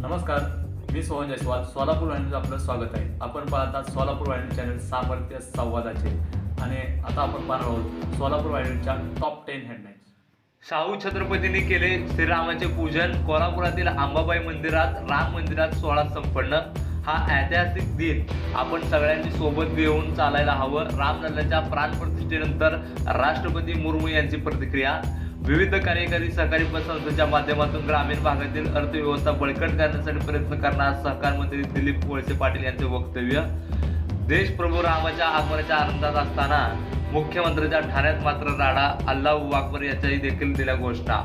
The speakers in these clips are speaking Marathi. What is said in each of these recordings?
नमस्कार मी सोहन जयस्वाल सोलापूर वाहिनीचं आपलं स्वागत आहे. आपण पाहतात सोलापूर वाहिनी चॅनल सामर्थ्य संवादाचे. आणि आता आपण पाहणार आहोत सोलापूर वाहिनीच्या टॉप टेन हेडलाईन्स शाहू छत्रपतींनी केले श्रीरामाचे पूजन. कोल्हापुरातील अंबाबाई मंदिरात राम मंदिरात सोहळा संपन्न. हा ऐतिहासिक दिन. आपण सगळ्यांनी सोबत घेऊन चालायला हवं. रामलल्लाच्या प्राणप्रतिष्ठेनंतर राष्ट्रपती मुर्मू यांची प्रतिक्रिया. विविध कार्यकारी सहकारी पतसंस्थेच्या माध्यमातून ग्रामीण भागातील अर्थव्यवस्था बळकट करण्यासाठी प्रयत्न करणार सहकार मंत्री दिलीप कोळसे पाटील यांचे वक्तव्य. देश प्रभू रामाच्या आगमनाच्या आनंदात असताना मुख्यमंत्र्यांच्या ठाण्यात मात्र राडा अल्लाह वाकबर याच्याही देखील दिल्या घोषणा.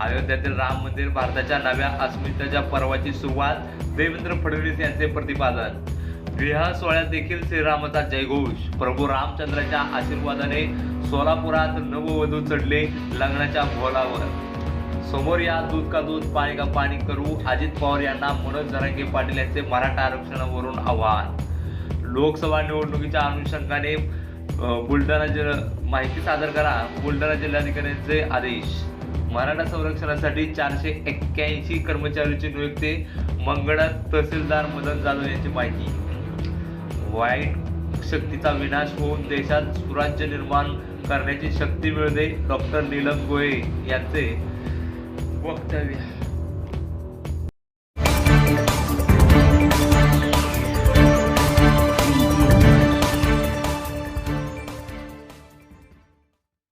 अयोध्यातील राम मंदिर भारताच्या नव्या अस्मितेच्या पर्वाची सुरुवात देवेंद्र फडणवीस यांचे प्रतिपादन. विवाह सोहळ्यात देखील श्रीरामाचा जयघोष. प्रभू रामचंद्राच्या आशीर्वादाने सोलापुरात नववधू चढले लग्नाच्या भोलावर. समोर या दूध का दूध पाणी का पाणी करू अजित पवार यांना मनोज जरांगे पाटील यांचे मराठा आरक्षणावरून आव्हान. लोकसभा निवडणुकीच्या अनुषंगाने बुलढाणा जिल्हा माहिती सादर करा बुलढाणा जिल्हाधिकाऱ्यांचे आदेश. मराठा संरक्षणासाठी चारशे एक्क्याऐंशी कर्मचाऱ्यांची नियुक्ती मंगळात तहसीलदार मदन जाधव यांची माहिती. वाईट शक्तीचा विनाश होऊन देशात सुराज्य निर्माण करण्याची शक्ती मिळते. डॉक्टर नीलम गोये यांचे वक्तव्य.